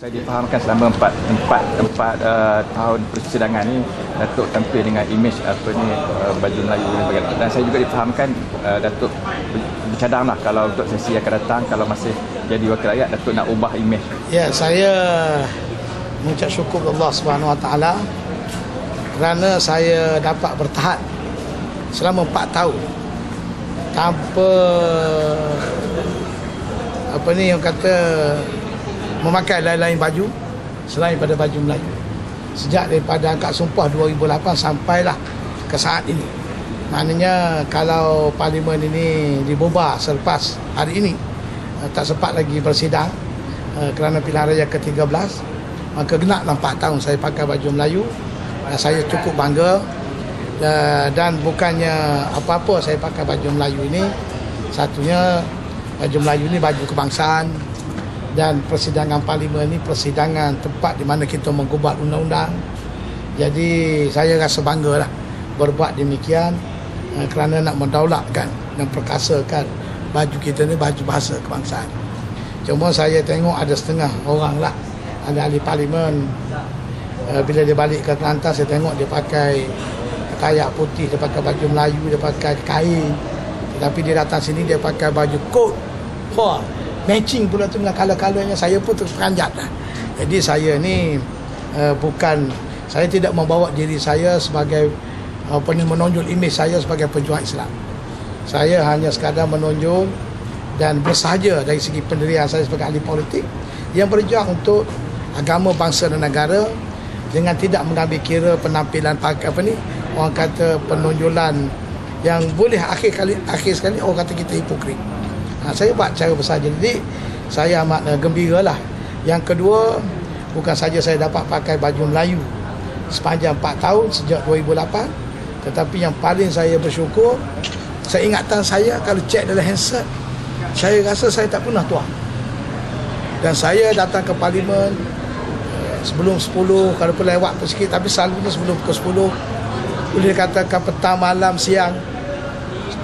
Saya difahamkan selama empat, empat, empat uh, tahun persidangan ni Datuk tampil dengan imej apa ni uh, baju Melayu dan sebagainya. Dan saya juga difahamkan uh, Datuk bercadang lah kalau untuk sesi akan datang kalau masih jadi wakil rakyat Datuk nak ubah imej. Ya, saya mengucap syukur Allah Subhanahu Wa Taala kerana saya dapat bertahan selama empat tahun tanpa apa ni yang kata memakai lain-lain baju selain pada baju Melayu. Sejak daripada angkat sumpah 2008 sampailah ke saat ini. Maknanya kalau parlimen ini dibubar selepas hari ini eh, tak sempat lagi bersidang eh, kerana pilihan raya ke-13 maka genap 4 tahun saya pakai baju Melayu saya cukup bangga eh, dan bukannya apa-apa saya pakai baju Melayu ini satunya baju Melayu ini baju kebangsaan dan persidangan parlimen ini persidangan tempat di mana kita menggubat undang-undang. Jadi saya rasa bangga lah berbuat demikian uh, kerana nak mendaulatkan dan perkasakan baju kita ni baju bahasa kebangsaan. Cuma saya tengok ada setengah orang lah ada ahli parlimen. Uh, bila dia balik ke Kelantan saya tengok dia pakai kayak putih dia pakai baju Melayu dia pakai kain. Tapi dia datang sini dia pakai baju kot. Wah, matching pula tu dengan color-colornya saya pun terperanjat lah jadi saya ni uh, bukan saya tidak membawa diri saya sebagai apa ni menonjol imej saya sebagai pejuang Islam. Saya hanya sekadar menonjol dan bersahaja dari segi pendirian saya sebagai ahli politik yang berjuang untuk agama bangsa dan negara dengan tidak mengambil kira penampilan apa ni orang kata penonjolan yang boleh akhir kali akhir sekali orang kata kita hipokrit Ha, saya buat cara bersaja. Jadi saya amat uh, gembira lah. Yang kedua, bukan saja saya dapat pakai baju Melayu sepanjang 4 tahun sejak 2008. Tetapi yang paling saya bersyukur, saya ingatan saya kalau cek dalam handset, saya rasa saya tak pernah tuan. Dan saya datang ke parlimen uh, sebelum 10, kalau pun lewat pun sikit, tapi selalunya sebelum pukul 10, boleh dikatakan petang, malam, siang,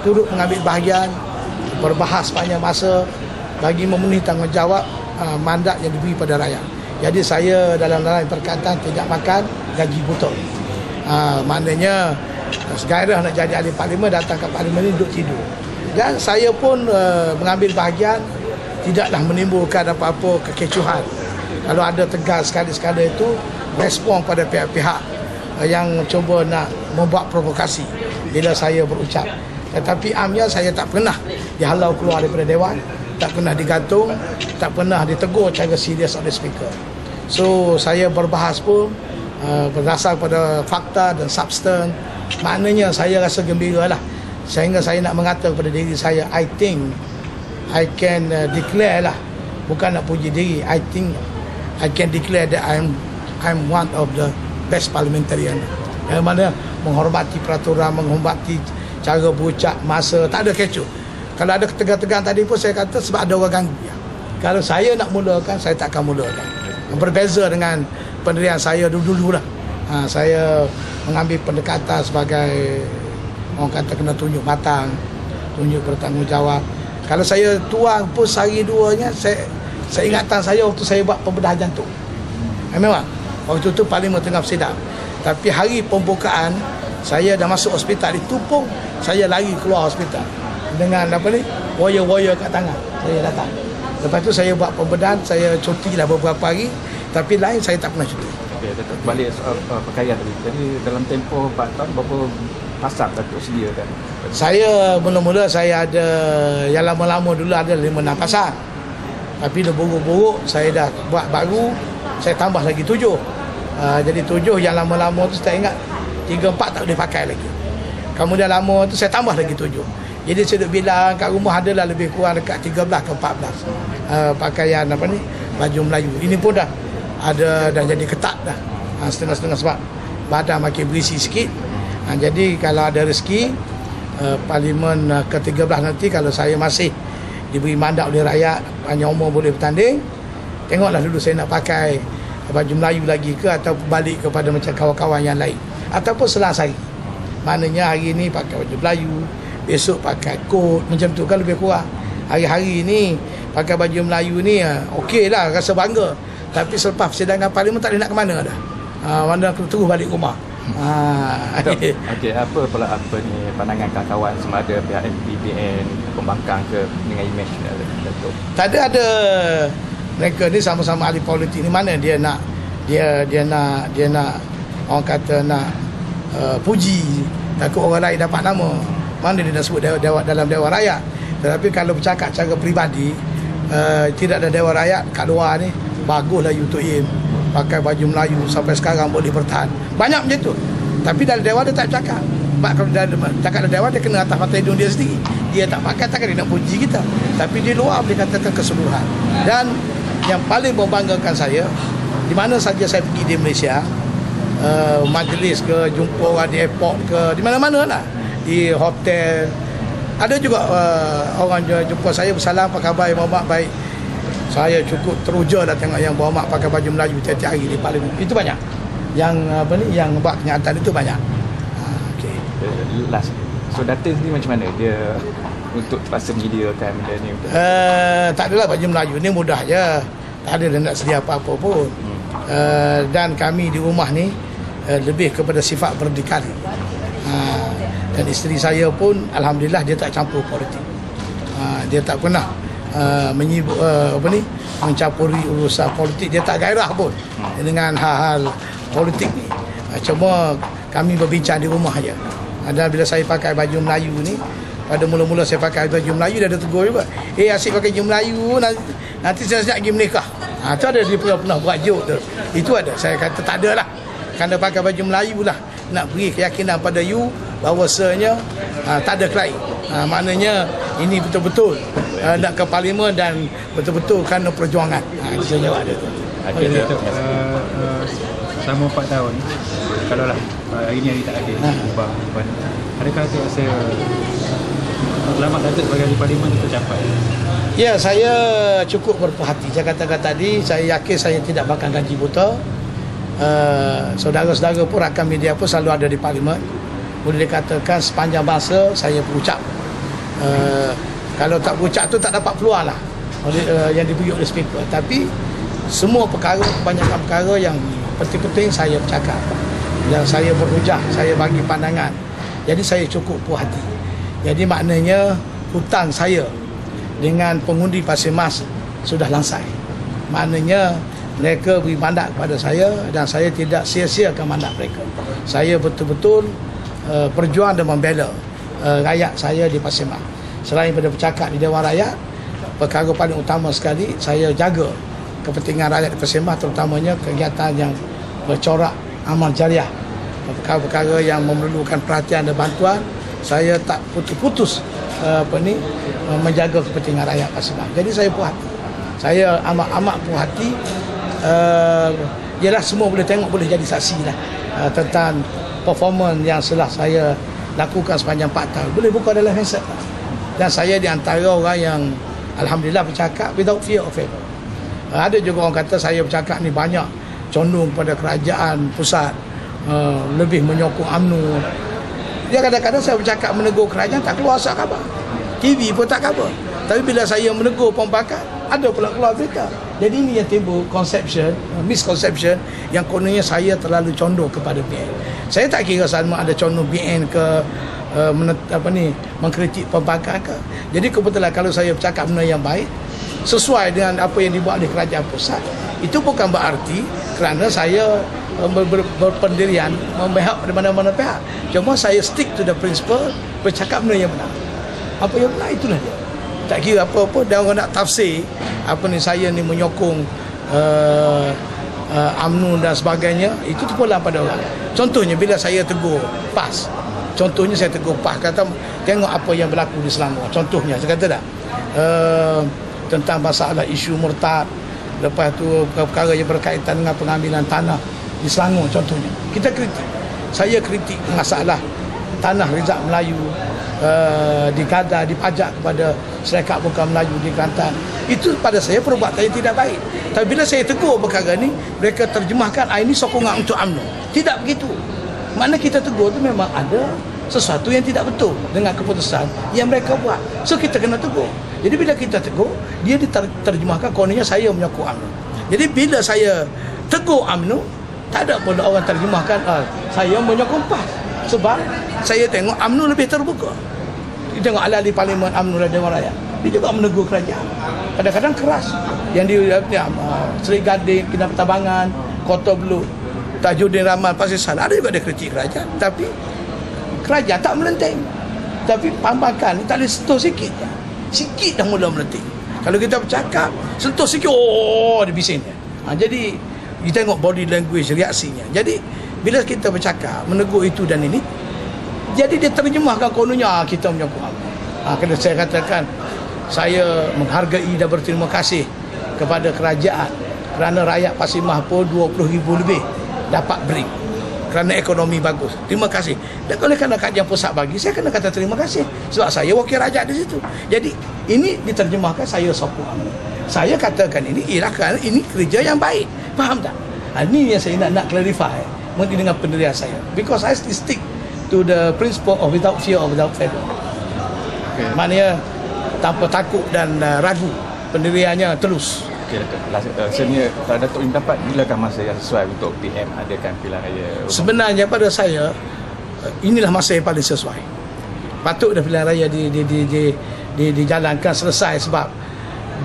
turut mengambil bahagian berbahas sepanjang masa bagi memenuhi tanggungjawab uh, mandat yang diberi pada rakyat. Jadi saya dalam dalam perkataan tidak makan gaji buta. Uh, maknanya segairah nak jadi ahli parlimen datang ke parlimen ini duduk tidur. Dan saya pun uh, mengambil bahagian tidaklah menimbulkan apa-apa kekecohan. Kalau ada tegas sekali-sekala itu respon pada pihak-pihak yang cuba nak membuat provokasi bila saya berucap. Tetapi amnya saya tak pernah dihalau keluar daripada dewan, tak pernah digantung, tak pernah ditegur cara serius oleh speaker. So saya berbahas pun uh, berdasar pada fakta dan substan. Maknanya saya rasa gembira lah. Sehingga saya nak mengatakan kepada diri saya, I think I can uh, declare lah. Bukan nak puji diri. I think I can declare that I'm I'm one of the best parliamentarian. Yang mana menghormati peraturan, menghormati cara berucap masa tak ada kecoh. Kalau ada ketegangan-tegangan tadi pun saya kata sebab ada orang ganggu. Kalau saya nak mulakan saya tak akan mulakan. Berbeza dengan pendirian saya dulu-dulu lah ha, saya mengambil pendekatan sebagai orang kata kena tunjuk matang tunjuk bertanggungjawab. Kalau saya tuang pun sehari duanya saya saya ingatan saya waktu saya buat pembedahan jantung. Memang waktu itu paling tengah bersidang. Tapi hari pembukaan saya dah masuk hospital di Tupung saya lari keluar hospital. Dengan apa ni? Wire-wire kat tangan. Saya datang. Lepas tu saya buat pembedahan saya cuti lah beberapa hari. Tapi lain saya tak pernah cuti. Okay, Datuk, balik soal uh, pakaian tadi. Jadi dalam tempoh 4 tahun berapa pasang Datuk sediakan saya mula-mula saya ada yang lama-lama dulu ada 5-6 pasang. Tapi dah buruk-buruk saya dah buat baru saya tambah lagi 7 uh, jadi 7 yang lama-lama tu saya ingat tiga empat tak boleh pakai lagi. Kemudian lama tu saya tambah lagi tujuh jadi saya duduk bilang kat rumah adalah lebih kurang dekat 13 ke 14 uh, pakaian apa ni? Baju Melayu. Ini pun dah ada dah jadi ketat dah. Uh, setengah-setengah sebab badan makin berisi sikit. Uh, jadi kalau ada rezeki uh, parlimen uh, ke-13 nanti kalau saya masih diberi mandat oleh rakyat hanya umur boleh bertanding tengoklah dulu saya nak pakai baju Melayu lagi ke atau balik kepada macam kawan-kawan yang lain ataupun selang sehari maknanya hari ni pakai baju Melayu besok pakai kot. Macam tu kan lebih kurang. Hari-hari ni pakai baju Melayu ni ah, okey lah rasa bangga. Tapi selepas persidangan parlimen tak boleh nak ke mana dah. Uh, mana terus balik rumah. Ha, Okey, okay, apa pula apa ni pandangan kawan-kawan sama ada pihak MPBN, pembangkang ke dengan image Datuk? tak ada ada. Mereka ni sama-sama ahli politik. Ni mana dia nak dia dia nak dia nak orang kata nak uh, puji takut orang lain dapat nama. Mana dia nak sebut dewa, dewa, dalam dewan rakyat. Tetapi kalau bercakap cara peribadi uh, tidak ada dewan rakyat kat luar ni baguslah YouTube Im pakai baju Melayu sampai sekarang boleh bertahan. Banyak macam tu. Tapi dalam dewan dia tak cakap. Sebab kalau dia cakap dalam dewan dia kena atas mata hidung dia sendiri. Dia tak pakai takkan dia nak puji kita. Tapi di luar boleh katakan keseluruhan dan yang paling membanggakan saya di mana saja saya pergi di Malaysia uh, majlis ke jumpa orang di airport ke di mana-mana lah. Di hotel. Ada juga uh, orang jumpa saya bersalam apa khabar Muhammad baik. Saya cukup teruja dah tengok yang Muhammad pakai baju Melayu tiap-tiap hari di parlimen. Itu banyak. Yang apa ni yang buat kenyataan itu banyak. Ha, okay. Uh, last. So data ni macam mana? Dia untuk terpaksa menyediakan benda ni uh, tak adalah baju Melayu. Ni mudah je. Tak ada dia nak sedia apa-apa pun. Hmm. uh, dan kami di rumah ni uh, lebih kepada sifat berdikari uh, dan isteri saya pun Alhamdulillah dia tak campur politik. Uh, dia tak pernah uh, menyibuk uh, apa ni mencampuri urusan politik. Dia tak gairah pun dengan hal-hal politik ni. Cuma kami berbincang di rumah aja. Dan bila saya pakai baju Melayu ni pada mula-mula saya pakai baju Melayu dia ada tegur juga eh asyik pakai baju Melayu nanti, nanti saya sejak pergi menikah. Ha, tu ada dia pernah, pernah buat joke tu. Itu ada. Saya kata tak ada lah kerana pakai baju Melayu lah nak beri keyakinan pada you bahawasanya ha, tak ada kelain ha, maknanya ini betul-betul ha, nak ke parlimen dan betul-betul kerana perjuangan itu saya jawab dia tu Okay, okay, uh, uh, selama 4 tahun kalau lah uh, hari ni hari tak ada ha. ubah, ubah. adakah Datuk rasa selamat Datuk sebagai ahli parlimen itu tercapai Ya, saya cukup berpuhati. Saya katakan tadi, saya yakin saya tidak bakal gaji buta. Uh, saudara-saudara pun rakan media pun selalu ada di parlimen. Boleh dikatakan sepanjang masa saya berucap. Uh, kalau tak berucap tu tak dapat peluang lah oleh, uh, yang diberi oleh speaker. Tapi semua perkara, kebanyakan perkara yang penting-penting saya bercakap. Dan saya berhujah, saya bagi pandangan. Jadi saya cukup puas hati. Jadi maknanya hutang saya dengan pengundi Pasir Mas sudah langsai. Maknanya mereka beri mandat kepada saya dan saya tidak sia-siakan mandat mereka. Saya betul-betul uh, berjuang dan membela uh, rakyat saya di Pasir Mas. Selain daripada bercakap di Dewan Rakyat, perkara paling utama sekali saya jaga kepentingan rakyat di Pasir Mas terutamanya kegiatan yang bercorak amal jariah. Perkara-perkara yang memerlukan perhatian dan bantuan, saya tak putus-putus uh, apa ni uh, menjaga kepentingan rakyat Pasaman. Jadi saya puas. Saya amat-amat puas hati. Uh, ialah semua boleh tengok boleh jadi saksi lah uh, tentang performance yang telah saya lakukan sepanjang 4 tahun. Boleh buka dalam handset. Dan saya di antara orang yang alhamdulillah bercakap without fear of favor. Uh, ada juga orang kata saya bercakap ni banyak condong pada kerajaan pusat uh, lebih menyokong UMNO dia kadang-kadang saya bercakap menegur kerajaan tak keluar asal khabar. TV pun tak khabar. Tapi bila saya menegur pembakar, ada pula keluar berita. Jadi ini yang timbul conception, uh, misconception yang kononnya saya terlalu condong kepada BN. Saya tak kira sama ada condong BN ke uh, menet, apa ni mengkritik pembakar ke. Jadi kebetulan kalau saya bercakap benda yang baik sesuai dengan apa yang dibuat oleh kerajaan pusat, itu bukan berarti kerana saya ber, ber, berpendirian memihak pada mana-mana pihak. Cuma saya stick to the principle bercakap benda yang benar. Apa yang benar itulah dia. Tak kira apa-apa dan orang nak tafsir apa ni saya ni menyokong uh, uh, UMNO dan sebagainya itu terpulang pada orang. Contohnya bila saya tegur PAS. Contohnya saya tegur PAS kata tengok apa yang berlaku di Selangor. Contohnya saya kata tak uh, tentang masalah isu murtad lepas tu perkara yang berkaitan dengan pengambilan tanah di Selangor contohnya kita kritik saya kritik masalah tanah Rizak Melayu uh, di Kedah dipajak kepada Serikat Bukan Melayu di Kelantan. Itu pada saya perbuatan yang tidak baik. Tapi bila saya tegur perkara ni mereka terjemahkan ah, ini sokongan untuk UMNO. Tidak begitu. Mana kita tegur tu memang ada sesuatu yang tidak betul dengan keputusan yang mereka buat. So kita kena tegur. Jadi bila kita tegur dia diterjemahkan kononnya saya menyokong UMNO. Jadi bila saya tegur UMNO, tak ada pun orang terjemahkan ah, saya menyokong PAS. Sebab saya tengok UMNO lebih terbuka. Kita tengok ahli parlimen UMNO dan Dewan Rakyat. Dia juga menegur kerajaan. Kadang-kadang keras. Yang di ya, Seri Gading, Kina Pertabangan, Kota Belud, Tajuddin Rahman, Pasir Salah. Ada juga dia kritik kerajaan. Tapi kerajaan tak melenteng. Tapi pambakan tak boleh sentuh sikit. Sikit dah mula melenting. Kalau kita bercakap, sentuh sikit, oh, dia bising dia. Ha, jadi, kita tengok body language, reaksinya. Jadi, bila kita bercakap, menegur itu dan ini, jadi dia terjemahkan kononnya, ah, kita menyokong. Ha, kena saya katakan, saya menghargai dan berterima kasih kepada kerajaan kerana rakyat Pasir Mahpur 20 ribu lebih dapat beri kerana ekonomi bagus. Terima kasih. Dan kalau kerana kajian pusat bagi, saya kena kata terima kasih. Sebab saya wakil rakyat di situ. Jadi, ini diterjemahkan saya sokong. Saya katakan ini ialah kerana ini kerja yang baik. Faham tak? Ha, ini yang saya nak nak clarify mengenai dengan pendirian saya. Because I still stick to the principle of without fear or without favor. Okay. Maknanya tanpa takut dan uh, ragu pendiriannya terus. Okey, uh, sebenarnya kalau Datuk ingin dapat bilakah masa yang sesuai untuk PM adakan pilihan raya? Sebenarnya pada saya uh, inilah masa yang paling sesuai. Patut dah pilihan raya di di di di, di dijalankan selesai sebab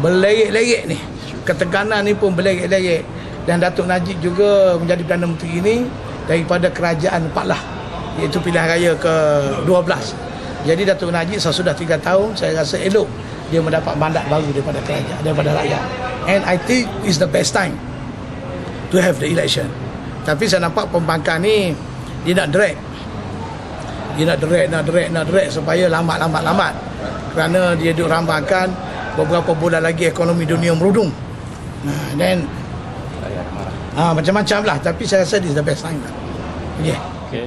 berlerik-lerik ni. Ketegangan ni pun berlerik-lerik dan Datuk Najib juga menjadi Perdana Menteri ini daripada kerajaan Paklah iaitu pilihan raya ke-12. Jadi Datuk Najib sesudah 3 tahun saya rasa elok dia mendapat mandat baru daripada kerajaan daripada rakyat. And I think is the best time to have the election. Tapi saya nampak pembangkang ni dia nak drag. Dia nak drag, nak drag, nak drag supaya lambat-lambat-lambat. Kerana dia duk rambakan beberapa bulan lagi ekonomi dunia merudum. Nah, then Ah, macam-macam lah. Tapi saya rasa is the best time lah. Yeah. Okey.